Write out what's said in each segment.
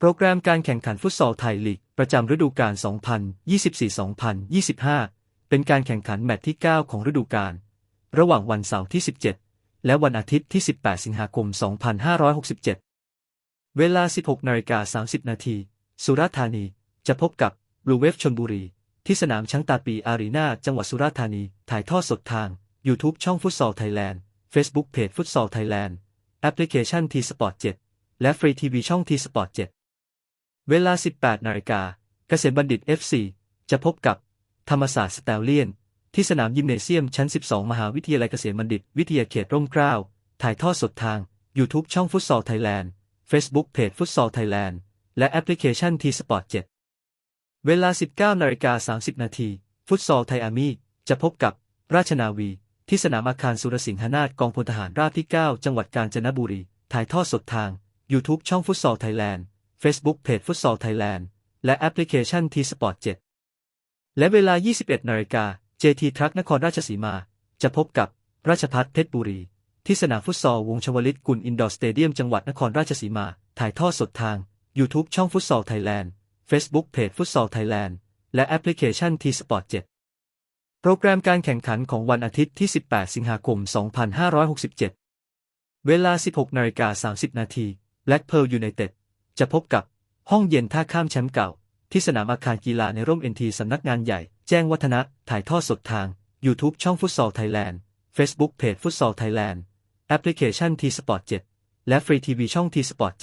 โปรแกรมการแข่งขันฟุตซอลไทยลีก ประจำฤดูกาล 2024-2025 เป็นการแข่งขันแมตช์ที่ 9 ของฤดูกาล ระหว่างวันเสาร์ที่ 17 และวันอาทิตย์ที่ 18 สิงหาคม 2567 เวลา 16นาฬิกา30 นาที สุราษฎร์ธานี จะพบกับบลูเวฟชนบุรี ที่สนามช้างตาปีอารีนาจังหวัดสุราษฎร์ธานี ถ่ายทอดสดทาง YouTube ช่องฟุตซอลไทยแลนด์ Facebook เพจฟุตซอลไทยแลนด์ แอปพลิเคชันทีสปอร์ต7และฟรีทีวีช่องทีสปอร์ต7 เวลา 18 นาฬิกา เกษมบัณฑิต FC จะพบกับ ธรรมศาสตร์สแตลเลียน ที่สนามยิมเนเซียมชั้น 12 มหาวิทยาลัยเกษมบัณฑิต วิทยาเขตร่มเกล้า ถ่ายทอดสดทาง YouTube ช่องฟุตซอลไทยแลนด์ Facebook เพจฟุตซอลไทยแลนด์ และแอปพลิเคชันทีสปอร์ต7เวลา 19 นาฬิกา 30 นาที ฟุตซอลไทยอามี่จะพบกับ ราชนาวี ที่สนามอาคารสุรสิงหนาถกองพลทหารราบที่ 9 จังหวัดกาญจนบุรี ถ่ายทอดสดทาง YouTube ช่องฟุตซอลไทยแลนด์ Facebook เพจฟุตซอลไทยแลนด์และแอปพลิเคชันทีสปอร์ต7และเวลา 21นาฬิกา JT ทรัคนครราชสีมา จะพบกับราชพัฒเพชรบุรี ที่สนามฟุตซอลวงชวลิตกุลอินดอร์สเตเดียมจังหวัดนครราชสีมา ถ่ายทอดสดทาง YouTube ช่องฟุตซอลไทยแลนด์ Facebook เพจฟุตซอลไทยแลนด์และแอปพลิเคชันทีสปอร์ต7โปรแกรมการแข่งขันของวันอาทิตย์ที่ 18 สิงหาคม 2567 เวลา 16นาฬิกา30 นาที Black Pearl United จะพบกับห้องเย็นท่าข้ามแชมป์เก่า ที่สนามอาคารกีฬาในร่มเอ็นทีสำนักงานใหญ่ แจ้งวัฒนะ ถ่ายทอดสดทาง YouTube ช่องฟุตซอลไทยแลนด์ Facebook เพจฟุตซอลไทยแลนด์แอปพลิเคชันทีสปอร์ต7และฟรีทีวีช่องทีสปอร์ต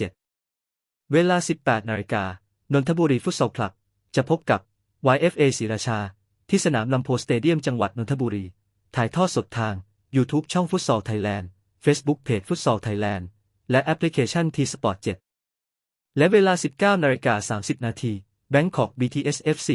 7เวลา 18นาฬิกานนทบุรีฟุตซอลคลับ จะพบกับ YFA ศรีราชา ที่สนามลำโพสเตเดียมจังหวัดนนทบุรี ถ่ายทอดสดทาง YouTube ช่องฟุตซอลไทยแลนด์ Facebook เพจฟุตซอลไทยแลนด์และแอปพลิเคชันทีสปอร์ต7 และเวลา 19นาฬิกา30 นาที Bangkok BTS FC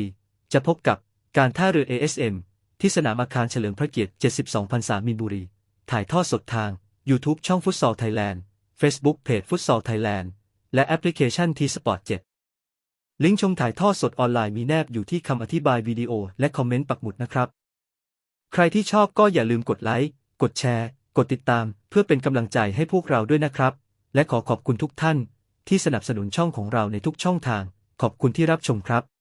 จะพบกับการท่าเรือ ASM ที่สนามอาคารเฉลิมพระเกียรติ 72พรรษามีนบุรี ถ่ายทอดสดทาง YouTube ช่องฟุตซอลไทยแลนด์ Facebook เพจฟุตซอลไทยแลนด์ และแอปพลิเคชันทีสปอร์ต7ลิงก์ชมถ่ายทอดสดออนไลน์มีแนบอยู่ที่คำอธิบายวิดีโอและคอมเมนต์ปักหมุดนะครับ ใครที่ชอบก็อย่าลืมกดไลค์ กดแชร์ กดติดตาม เพื่อเป็นกำลังใจให้พวกเราด้วยนะครับ และขอขอบคุณทุกท่าน ที่สนับสนุนช่องของเราในทุกช่องทาง ขอบคุณที่รับชมครับ